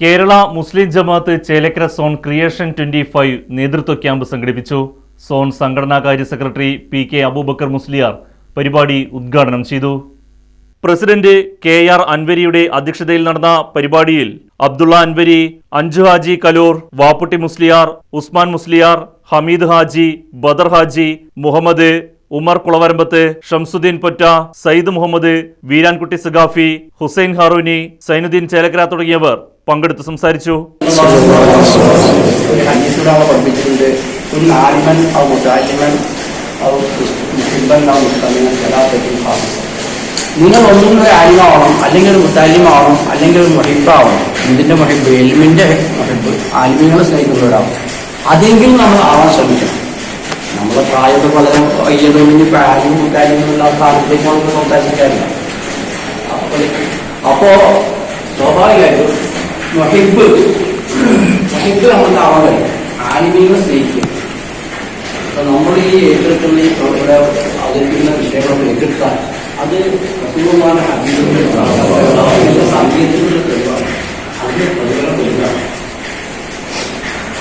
Kerala Muslim Jamaat Chelakkara zone creation twenty five നേതൃത്വ camp സംഘടിപ്പിച്ചു. Zone സംഘടനാകാര്യ secretary P K Abubakar Musliyar പരിപാടി ഉദ്ഘാടനം ചെയ്തു. പ്രസിഡന്റ് കെ ആർ അൻവരിയുടെ അധ്യക്ഷതയിൽ നടന്ന പരിപാടിയിൽ അബ്ദുള്ള അൻവരി അഞ്ചു ഹാജി കലൂർ വാപ്പുട്ടി മുസ്ലിയാർ ഉസ്മാൻ മുസ്ലിയാർ ഹമീദ് ഹാജി ബദർ ഹാജി മുഹമ്മദ് ഉമർ കുളവരമ്പത്ത് ഷംസുദ്ദീൻ പൊറ്റ സയ്യിദ് മുഹമ്മദ് വീരാൻകുട്ടി സഖാഫി ഹുസൈൻ ഹാറൂനി സൈനുദ്ദീൻ ചേലക്കര തുടങ്ങിയവർ പങ്കെടുത്ത് സംസാരിച്ചു. നിങ്ങൾ ഒന്നും ഒരു ആലിമാവണം അല്ലെങ്കിൽ ഒരു മുത്താലിമാവണം അല്ലെങ്കിൽ ഒരു മൊഹിബാവണം ഇതിന്റെ മൊഹിബ് എൽമിന്റെ മൊഹിബ് ആലിമ്യങ്ങളെ സ്നേഹിക്കുന്നവരാവും അതെങ്കിലും നമ്മൾ ആവാൻ ശ്രമിക്കണം. നമ്മളെ പ്രായമൊക്കെ വളരെ വയ്യതുകൊണ്ട് ഇപ്പൊ ആലിം മുത്താലിമുള്ള ആളുകളിലേക്ക് നമുക്ക് അപ്പോൾ അപ്പോ സ്വാഭാവികമായിട്ടും മൊഹിബ് മൊഹിബ് നമ്മൾ ആവാൻ കഴിയും സ്നേഹിക്കുക സ്നേഹിക്കും. അപ്പൊ നമ്മൾ ഈ ഏറ്റെടുക്കുന്ന ഇവിടെ അവതരിപ്പിക്കുന്ന വിഷയങ്ങളൊക്കെ ഏറ്റെടുത്താൽ അത് അസുഖமான സാങ്കേതികതയുടെ തെളിവാണ് അതിന്റെ പ്രതിഫലം തെളിവാണ്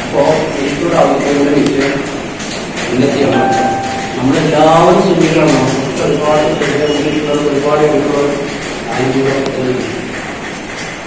അപ്പോ എനിക്കൂടെ അവതരിപ്പിക്കുന്ന വിഷയം എന്തൊക്കെയാണ് നമ്മളെല്ലാവരും ശ്രദ്ധിക്കണം. നമുക്ക് ഒരുപാട് ശ്രദ്ധിക്കുന്നത് ഒരുപാട് എഴുതുന്നത്